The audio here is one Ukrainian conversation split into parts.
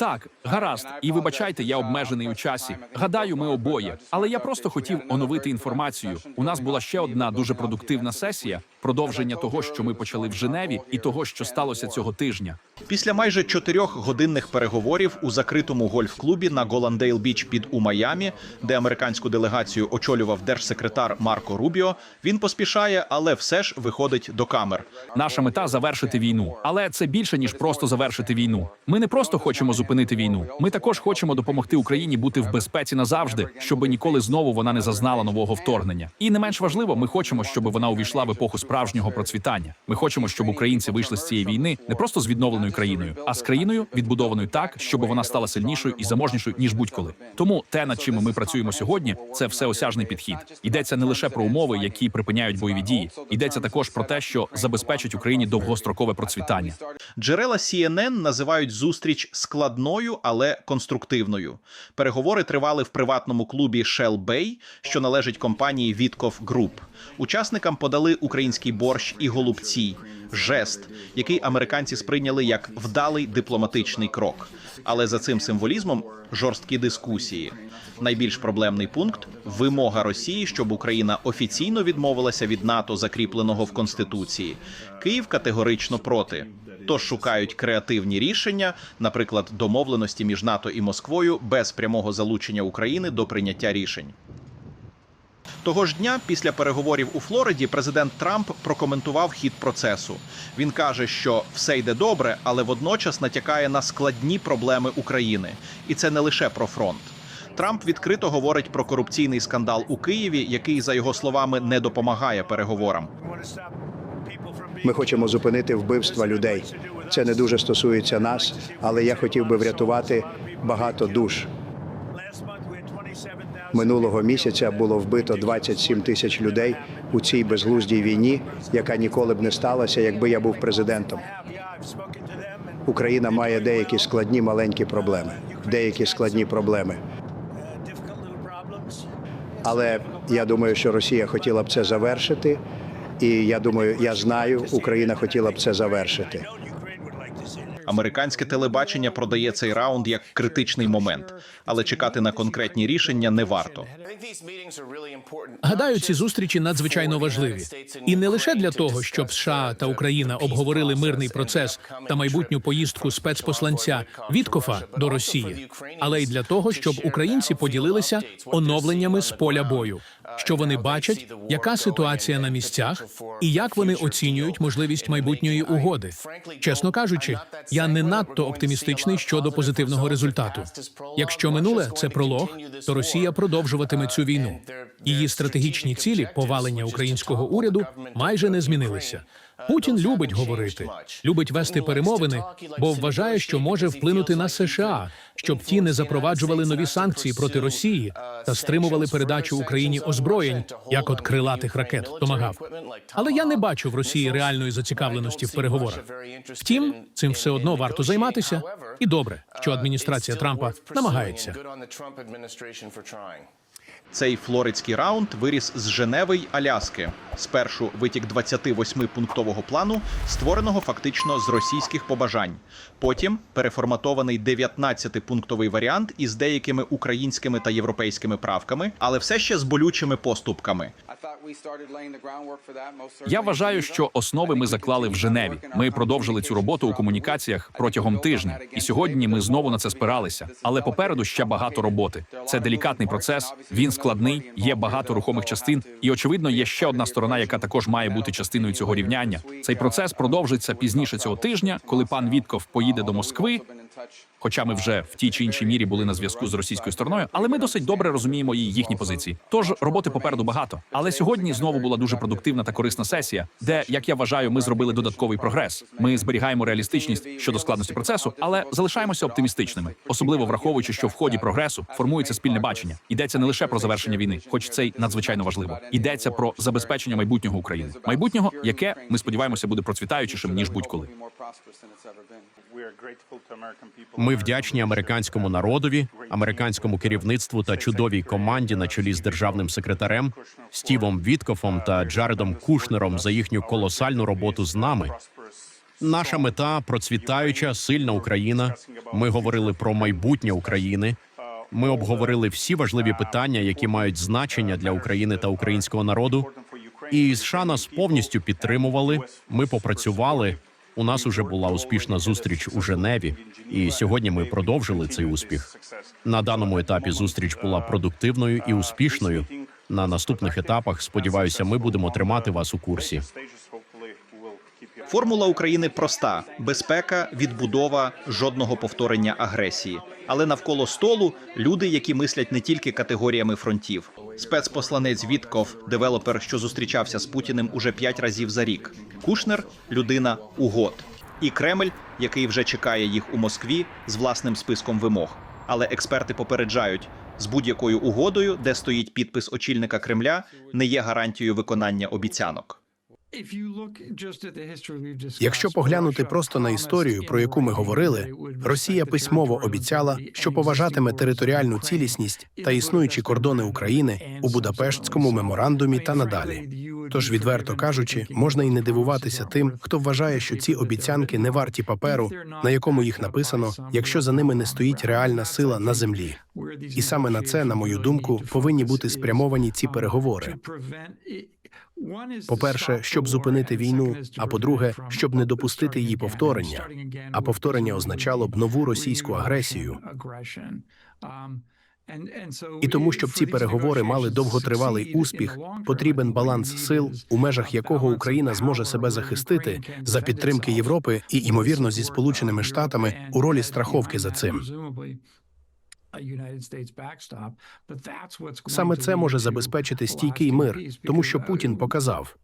Так, гаразд, і вибачайте, я обмежений у часі. Гадаю, ми обоє. Але я просто хотів оновити інформацію. У нас була ще одна дуже продуктивна сесія, продовження того, що ми почали в Женеві, і того, що сталося цього тижня. Після майже чотирьох годинних переговорів у закритому гольф-клубі на Голандейл Біч під у Майамі, де американську делегацію очолював держсекретар Марко Рубіо, він поспішає, але все ж виходить до камер. Наша мета завершити війну, але це більше ніж просто завершити війну. Ми не просто хочемо зупинити війну. Ми також хочемо допомогти Україні бути в безпеці назавжди, щоб ніколи знову вона не зазнала нового вторгнення. І не менш важливо, ми хочемо, щоб вона увійшла в епоху справжнього процвітання. Ми хочемо, щоб українці вийшли з цієї війни не просто з відновленою країною, а з країною відбудованою так, щоб вона стала сильнішою і заможнішою ніж будь-коли. Тому те, над чим ми працюємо сьогодні, це всеосяжний підхід. Йдеться не лише про умови, які припиняють бойові дії. Йдеться також про те, що забезпечить Україні довгострокове процвітання. Джерела CNN називають зустріч складною, але конструктивною. Переговори тривали в приватному клубі Shell Bay, що належить компанії Вітков Group. Учасникам подали український борщ і голубці, жест, який американці сприйняли як вдалий дипломатичний крок. Але за цим символізмом жорсткі дискусії. Найбільш проблемний пункт вимога Росії, щоб Україна офіційно відмовилася від НАТО, закріпленого в Конституції. Київ категорично проти. Тож шукають креативні рішення, наприклад, домовленості між НАТО і Москвою без прямого залучення України до прийняття рішень. Того ж дня, після переговорів у Флориді, президент Трамп прокоментував хід процесу. Він каже, що все йде добре, але водночас натякає на складні проблеми України, і це не лише про фронт. Трамп відкрито говорить про корупційний скандал у Києві, який, за його словами, не допомагає переговорам. Ми хочемо зупинити вбивства людей. Це не дуже стосується нас, але я хотів би врятувати багато душ. Минулого місяця було вбито 27 тисяч людей у цій безглуздій війні, яка ніколи б не сталася, якби я був президентом. Україна має деякі складні маленькі проблеми, деякі складні проблеми. Але я думаю, що Росія хотіла б це завершити, і я думаю, я знаю, Україна хотіла б це завершити. Американське телебачення продає цей раунд як критичний момент, але чекати на конкретні рішення не варто. Гадаю, ці зустрічі надзвичайно важливі, і не лише для того, щоб США та Україна обговорили мирний процес та майбутню поїздку спецпосланця Віткофа до Росії, але й для того, щоб українці поділилися оновленнями з поля бою, що вони бачать, яка ситуація на місцях і як вони оцінюють можливість майбутньої угоди. Чесно кажучи, я не надто оптимістичний щодо позитивного результату. Якщо минуле це пролог, то Росія продовжуватиме цю війну. Її стратегічні цілі повалення українського уряду майже не змінилися. Путін любить говорити, любить вести перемовини, бо вважає, що може вплинути на США, щоб ті не запроваджували нові санкції проти Росії та стримували передачу Україні озброєнь, як от крилатих ракет Томагав. Але я не бачу в Росії реальної зацікавленості в переговорах. Втім, цим все одно варто займатися, і добре, що адміністрація Трампа намагається. Цей флоридський раунд виріс з Женеви й Аляски. Спершу витік 28-пунктового плану, створеного фактично з російських побажань. Потім переформатований 19-пунктовий варіант із деякими українськими та європейськими правками, але все ще з болючими поступками. Я вважаю, що основи ми заклали в Женеві. Ми продовжили цю роботу у комунікаціях протягом тижня, і сьогодні ми знову на це спиралися. Але попереду ще багато роботи. Це делікатний процес. Він складний, є багато рухомих частин, і очевидно, є ще одна сторона, яка також має бути частиною цього рівняння. Цей процес продовжиться пізніше цього тижня, коли пан Вітков поїде до Москви. Хоча ми вже в тій чи іншій мірі були на зв'язку з російською стороною, але ми досить добре розуміємо і їхні позиції. Тож роботи попереду багато. Але сьогодні знову була дуже продуктивна та корисна сесія, де, як я вважаю, ми зробили додатковий прогрес. Ми зберігаємо реалістичність щодо складності процесу, але залишаємося оптимістичними, особливо враховуючи, що в ході прогресу формується спільне бачення. Йдеться не лише про завершення війни, хоч це й надзвичайно важливо. Йдеться про забезпечення майбутнього України, майбутнього, яке ми сподіваємося буде процвітаючішим ніж будь-коли. Ми вдячні американському народові, американському керівництву та чудовій команді на чолі з державним секретарем Стівом Віткофом та Джаредом Кушнером за їхню колосальну роботу з нами. Наша мета процвітаюча, сильна Україна. Ми говорили про майбутнє України. Ми обговорили всі важливі питання, які мають значення для України та українського народу. І США нас повністю підтримували. Ми попрацювали. У нас уже була успішна зустріч у Женеві, і сьогодні ми продовжили цей успіх. На даному етапі зустріч була продуктивною і успішною. На наступних етапах, сподіваюся, ми будемо тримати вас у курсі. Формула України проста: безпека, відбудова, жодного повторення агресії. Але навколо столу люди, які мислять не тільки категоріями фронтів. Спецпосланець Вітков, девелопер, що зустрічався з Путіним уже п'ять разів за рік. Кушнер людина угод. І Кремль, який вже чекає їх у Москві з власним списком вимог. Але експерти попереджають, з будь-якою угодою, де стоїть підпис очільника Кремля, не є гарантією виконання обіцянок. Якщо поглянути просто на історію, про яку ми говорили, Росія письмово обіцяла, що поважатиме територіальну цілісність та існуючі кордони України у Будапештському меморандумі та надалі. Тож, відверто кажучи, можна і не дивуватися тим, хто вважає, що ці обіцянки не варті паперу, на якому їх написано, якщо за ними не стоїть реальна сила на землі. І саме на це, на мою думку, повинні бути спрямовані ці переговори. По-перше, щоб зупинити війну, а по-друге, щоб не допустити її повторення. А повторення означало б нову російську агресію. І тому, щоб ці переговори мали довготривалий успіх, потрібен баланс сил, у межах якого Україна зможе себе захистити за підтримки Європи і, ймовірно, зі Сполученими Штатами у ролі страховки за цим. Саме це може забезпечити стійкий мир, тому що Путін показав,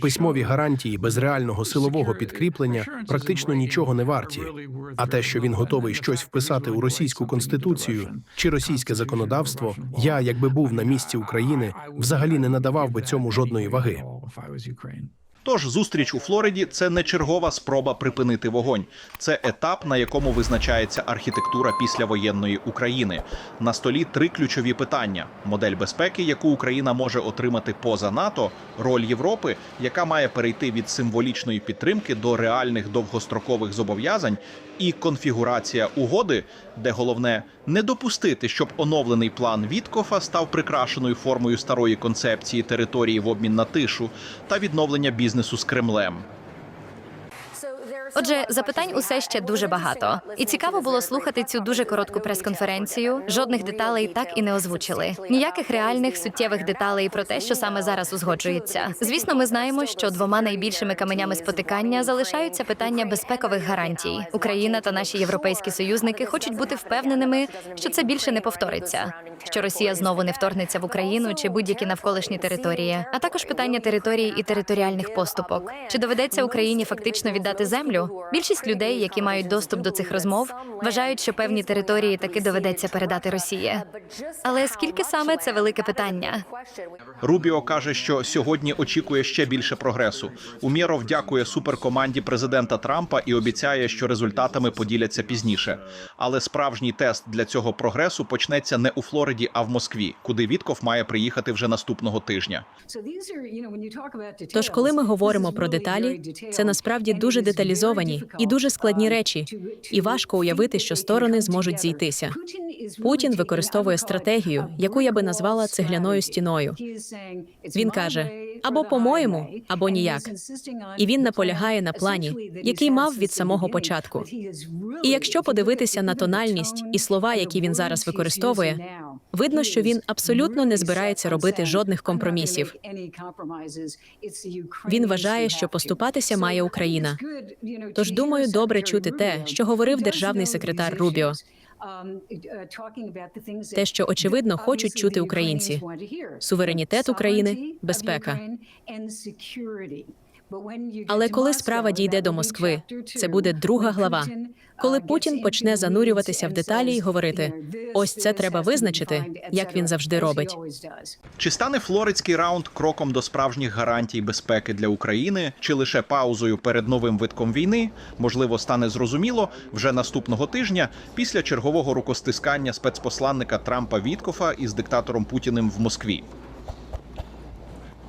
письмові гарантії без реального силового підкріплення практично нічого не варті. А те, що він готовий щось вписати у російську конституцію чи російське законодавство, я, якби був на місці України, взагалі не надавав би цьому жодної ваги. Тож зустріч у Флориді це не чергова спроба припинити вогонь. Це етап, на якому визначається архітектура післявоєнної України. На столі три ключові питання: модель безпеки, яку Україна може отримати поза НАТО, роль Європи, яка має перейти від символічної підтримки до реальних довгострокових зобов'язань, і конфігурація угоди, де головне не допустити, щоб оновлений план Віткофа став прикрашеною формою старої концепції території в обмін на тишу та відновлення бізнесу з Кремлем. Отже, запитань усе ще дуже багато, і цікаво було слухати цю дуже коротку прес-конференцію. Жодних деталей так і не озвучили. Ніяких реальних суттєвих деталей про те, що саме зараз узгоджується. Звісно, ми знаємо, що двома найбільшими каменями спотикання залишаються питання безпекових гарантій. Україна та наші європейські союзники хочуть бути впевненими, що це більше не повториться. Що Росія знову не вторгнеться в Україну чи будь-які навколишні території, а також питання території і територіальних поступок. Чи доведеться Україні фактично віддати землю? Більшість людей, які мають доступ до цих розмов, вважають, що певні території таки доведеться передати Росії. Але скільки саме це велике питання? Рубіо каже, що сьогодні очікує ще більше прогресу. Умєров дякує суперкоманді президента Трампа і обіцяє, що результатами поділяться пізніше. Але справжній тест для цього прогресу почнеться не у Флориді, а в Москві, куди Вітков має приїхати вже наступного тижня. Тож, коли ми говоримо про деталі, це насправді дуже деталізовані і дуже складні речі, і важко уявити, що сторони зможуть зійтися. Путін використовує стратегію, яку я би назвала цегляною стіною. Він каже: або по-моєму, або ніяк. І він наполягає на плані, який мав від самого початку. І якщо подивитися на тональність і слова, які він зараз використовує, видно, що він абсолютно не збирається робити жодних компромісів. Він вважає, що поступатися має Україна. Тож думаю, добре чути те, що говорив державний секретар Рубіо. Те, що очевидно хочуть чути українці: суверенітет України, безпека. Але коли справа дійде до Москви, це буде друга глава. Коли Путін почне занурюватися в деталі і говорити: ось це треба визначити, як він завжди робить. Чи стане флоридський раунд кроком до справжніх гарантій безпеки для України, чи лише паузою перед новим витком війни? Можливо, стане зрозуміло вже наступного тижня після чергового рукостискання спецпосланника Трампа Віткофа із диктатором Путіним в Москві.